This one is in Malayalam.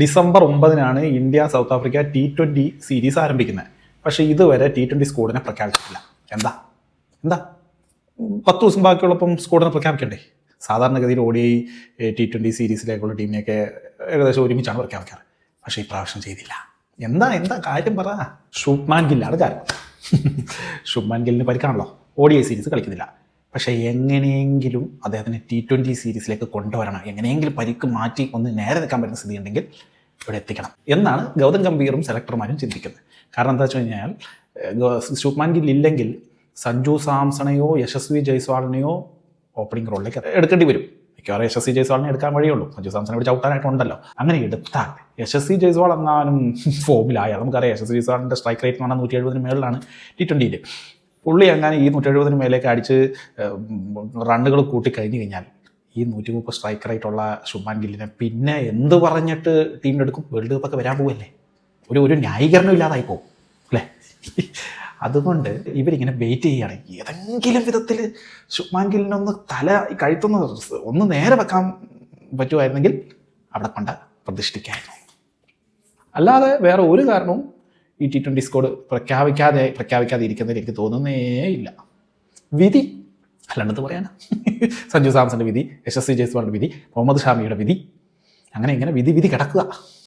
December ഒമ്പതിനാണ് India South Africa T twenty series ആരംഭിക്കുന്നത്. പക്ഷേ ഇതുവരെ ടി ട്വന്റി സ്കോഡിനെ പ്രഖ്യാപിച്ചിട്ടില്ല. എന്താ? എന്താ? പത്ത് ദിവസം ബാക്കിയുള്ളപ്പം സ്കോഡിനെ പ്രഖ്യാപിക്കണ്ടേ? സാധാരണഗതിയിൽ ഓടി ടി ട്വന്റി സീരീസിലേക്കുള്ള ടീമിനെയൊക്കെ ഏകദേശം ഒരുമിച്ചാണ് പ്രഖ്യാപിക്കാറ്. പക്ഷേ ഇപ്രാവശ്യം ചെയ്തില്ല. എന്താ? എന്താ? കാര്യം പറ. ഷുബ്മാൻ ഗില്ലാണ് കാരണം ഷുബ്മാൻ ഗില്ലിന് പരിക്കാണല്ലോ. ഓ ഡി ഐ സീരീസ് കളിക്കുന്നില്ല. പക്ഷേ എങ്ങനെയെങ്കിലും അദ്ദേഹത്തിനെ ടി ട്വന്റി സീരീസിലേക്ക് കൊണ്ടുവരണം. എങ്ങനെയെങ്കിലും പരിക്ക് മാറ്റി ഒന്ന് നേരെ നിൽക്കാൻ പറ്റുന്ന സ്ഥിതി ഉണ്ടെങ്കിൽ ഇവിടെ എത്തിക്കണം എന്നാണ് ഗൗതം ഗംഭീറും സെലക്ടർമാരും ചിന്തിക്കുന്നത്. കാരണം എന്താ വെച്ച് കഴിഞ്ഞാൽ ശുഭ്മാൻ ഗിൽ ഇല്ലെങ്കിൽ സഞ്ജു സാംസണയോ യശസ്വി ജയ്സ്വാളിനെയോ ഓപ്പണിംഗ് റോളിലേക്ക് എടുക്കേണ്ടി വരും. മിക്കവാറും യശസ്വി ജയ്സ്വാളിനെ എടുക്കാൻ വഴിയുള്ളൂ. സഞ്ജു സാംസണെ ഇവിടെ ചവിട്ടാനായിട്ടുണ്ടല്ലോ. അങ്ങനെ എടുത്താൽ യശസ്വി ജയ്സ്വാൾ എങ്ങാനും ഫോമിലായാൽ നമുക്കറിയാം യശസ്വി ജയ്സ്വാളിന്റെ സ്ട്രൈക്ക് റേറ്റ് എന്ന് പറഞ്ഞാൽ നൂറ്റി എഴുപതിന് മേളിലാണ് ടി ട്വന്റിയിൽ പുള്ളി അങ്ങനെ ഈ നൂറ്റി എഴുപതിന് മേലേക്ക് അടിച്ച് റണ്ണുകൾ കൂട്ടി കഴിഞ്ഞു കഴിഞ്ഞാൽ ഈ നൂറ്റി മുപ്പത് സ്ട്രൈക്കറായിട്ടുള്ള ശുഭാൻ ഗില്ലിനെ പിന്നെ എന്ത് പറഞ്ഞിട്ട് ടീമിനെടുക്കും വേൾഡ് കപ്പ് ഒക്കെ വരാൻ പോവല്ലേ? ഒരു ഒരു ന്യായീകരണം ഇല്ലാതായി പോകും അല്ലേ? അതുകൊണ്ട് ഇവരിങ്ങനെ വെയിറ്റ് ചെയ്യുകയാണ്. ഏതെങ്കിലും വിധത്തിൽ ശുഭാൻ ഗില്ലിനൊന്ന് തല കഴുത്തൊന്ന് ഒന്ന് നേരെ വെക്കാൻ പറ്റുമായിരുന്നെങ്കിൽ അവിടെ കൊണ്ട് പ്രതിഷ്ഠിക്കായിരുന്നു. അല്ലാതെ വേറെ ഒരു കാരണവും ഈ ടി ട്വന്റി സ്കോഡ് പ്രഖ്യാപിക്കാതെ പ്രഖ്യാപിക്കാതെ ഇരിക്കുന്നതിൽ എനിക്ക് തോന്നുന്നേ ഇല്ല. വിധി. അല്ലാണ്ട് പറയാനാ. സഞ്ജു സാംസന്റെ വിധി യശസ്വി ജയസ്വാളിന്റെ വിധി മുഹമ്മദ് ഷാമിയുടെ വിധി. അങ്ങനെ ഇങ്ങനെ വിധി വിധി കിടക്കുക.